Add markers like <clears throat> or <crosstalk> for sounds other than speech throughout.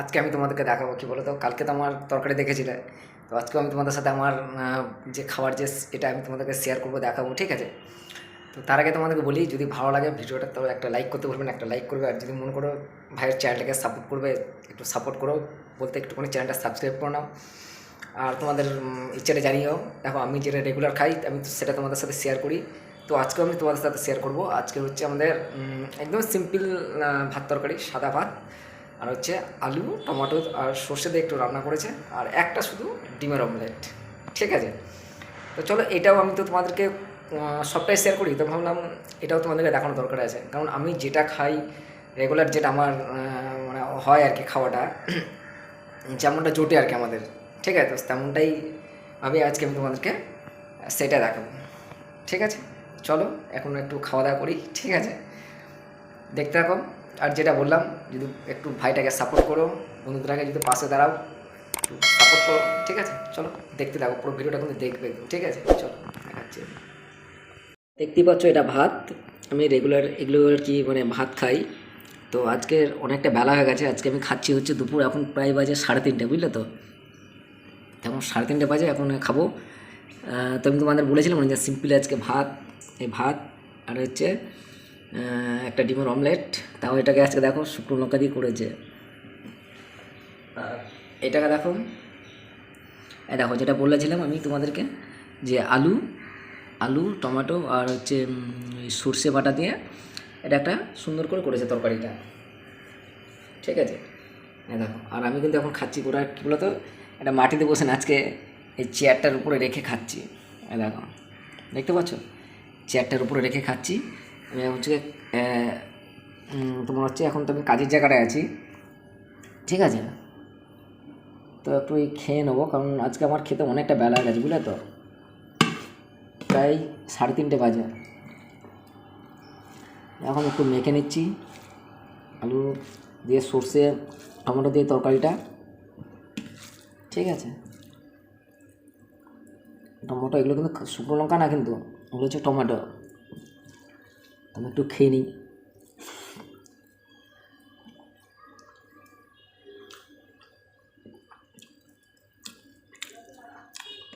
আজকে আমি তোমাদেরকে দেখাবো, কি বলো তো কালকে তো আমার তরকারি দেখেছিলে। তো আজকেও আমি তোমাদের সাথে আমার যে খাবার যে এটা আমি তোমাদেরকে শেয়ার করব, দেখাবো, ঠিক আছে? তো তার আগে তোমাদেরকে বলি, যদি ভালো লাগে ভিডিওটা তো একটা লাইক করতে বলবেন একটা লাইক করবে। আর যদি মনে করো, ভাইয়ের চ্যানেলটাকে সাপোর্ট করবে, একটু সাপোর্ট করো। বলতে একটুখানি চ্যানেলটা সাবস্ক্রাইব করে নাও। আর তোমাদের ইচ্ছাটা জানিও, দেখো আমি যেটা রেগুলার খাই, আমি সেটা তোমাদের সাথে শেয়ার করি। তো আজকেও আমি তোমাদের সাথে শেয়ার করব। আজকে হচ্ছে আমাদের একদম সিম্পল ভাত তরকারি, সাদা ভাত। আর হচ্ছে আলু, টমেটো আর সর্ষে দিয়ে একটু রান্না করেছে। আর একটা শুধু ডিমের অমলেট ঠিক আছে? তো চলো, এটাও আমি তো তোমাদেরকে সবটাই শেয়ার করি। তো ভাবলাম এটাও তোমাদেরকে দেখানো দরকার আছে। কারণ আমি যেটা খাই রেগুলার যেটা আমার মানে হয় আর কি খাওয়াটা, <clears throat> যেমনটা জোটে আর কি আমাদের। ঠিক আছে? তো তেমনটাই ভাবি আজকে আমি তোমাদেরকে সেটা দেখাবো। ঠিক আছে? চলো, এখন একটু খাওয়া দাওয়া করি। ঠিক আছে? দেখতে থাকো। আর যেটা বললাম, যদি একটু ভাইটাকে সাপোর্ট করো, বন্ধুদেরকে যদি পাশে দাঁড়াও, একটু সাপোর্ট করো, ঠিক আছে? চলো, দেখতে থাকো, পুরো ভিডিওটা কিন্তু দেখবে, ঠিক আছে? চলো, দেখাচ্ছি। দেখতেই পাচ্ছ এটা ভাত। আমি রেগুলার এগুলো আর কি মানে ভাত খাই। তো আজকের অনেকটা বেলা হয়ে গেছে, আজকে আমি খাচ্ছি হচ্ছে দুপুর, এখন প্রায় বাজে সাড়ে তিনটে, বুঝলে তো? এখন সাড়ে তিনটে বাজে, এখন খাব। তো আমি তোমাদের বলেছিলাম যে সিম্পল আজকে ভাত, এই ভাত, আর হচ্ছে একটা ডিমের অমলেট, তাও এটাকে আজকে দেখো শুকনো লঙ্কা দিয়ে করেছে। আর এটাকে দেখো, এই দেখো যেটা বলেছিলাম আমি তোমাদেরকে, যে আলু আলু, টমেটো আর হচ্ছে সর্ষে বাটা দিয়ে এটা একটা সুন্দর করে করেছে তরকারিটা। ঠিক আছে? এই দেখো, আর আমি কিন্তু এখন খাচ্ছি পুরো, কী বলতো, এটা মাটিতে বসে আজকে এই চেয়ারটার উপরে রেখে খাচ্ছি। দেখো, দেখতে পাচ্ছ? চেয়ারটার উপরে রেখে খাচ্ছি। হচ্ছে তোমার হচ্ছে এখন তো আমি কাজের জায়গাটায় আছি। ঠিক আছে? তো একটু খেয়ে নেব, কারণ আজকে আমার খেতে অনেকটা বেলা হয়ে গেছে, বুঝলে তো? প্রায় সাড়ে তিনটে বাজে। এখন একটু মেখে নিচ্ছি, আলু দিয়ে সর্ষে, টমেটো দিয়ে তরকারিটা। ঠিক আছে? টমেটো এগুলো কিন্তু শুকনো লঙ্কা না কিন্তু ওগুলো হচ্ছে টমেটো। আমি একটু খেয়ে নিই।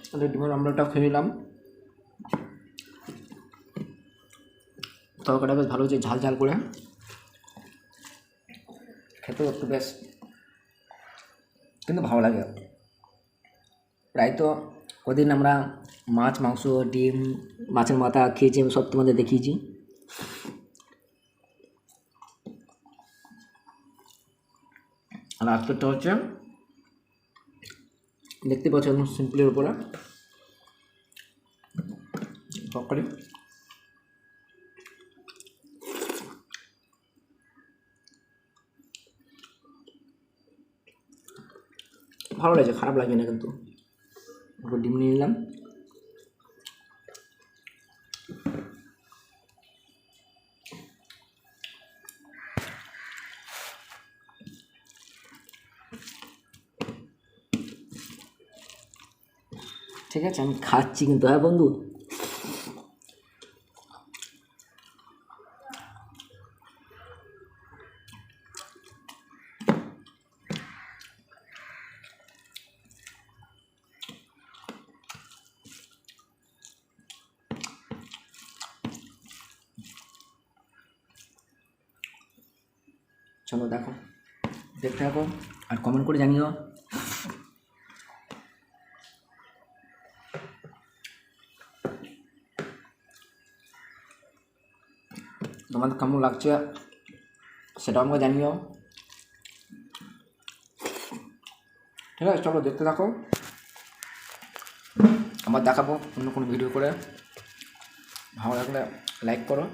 তাহলে ডিমের আমলাটাও খেয়ে নিলাম। তরকারিটা বেশ ভালো হচ্ছে ঝাল ঝাল করে। খেতেও একটু বেশ, কিন্তু ভালো লাগে। প্রায় তো কদিন আমরা মাছ, মাংস, ডিম, মাছের মাথা খেয়েছি, আমি সব তোমাদের দেখিয়েছি। আর আজকেরটা হচ্ছে দেখতে পাচ্ছ একদম সিম্পলের উপরে। তরকারি ভালো লাগছে খারাপ লাগে না কিন্তু ডিম নিয়ে নিলাম। ঠিক আছে? আমি খাচ্ছি কিন্তু হ্যাঁ বন্ধু? চলো দেখো, দেখতে থাকো। আর কমেন্ট করে জানিও। তোমাদের কেমন লাগছে সেটাও আমাকে জানিও। ঠিক আছে, চলো দেখতে থাকো। আমার দেখাবো অন্য কোনো ভিডিও করে। ভালো লাগলে লাইক করো।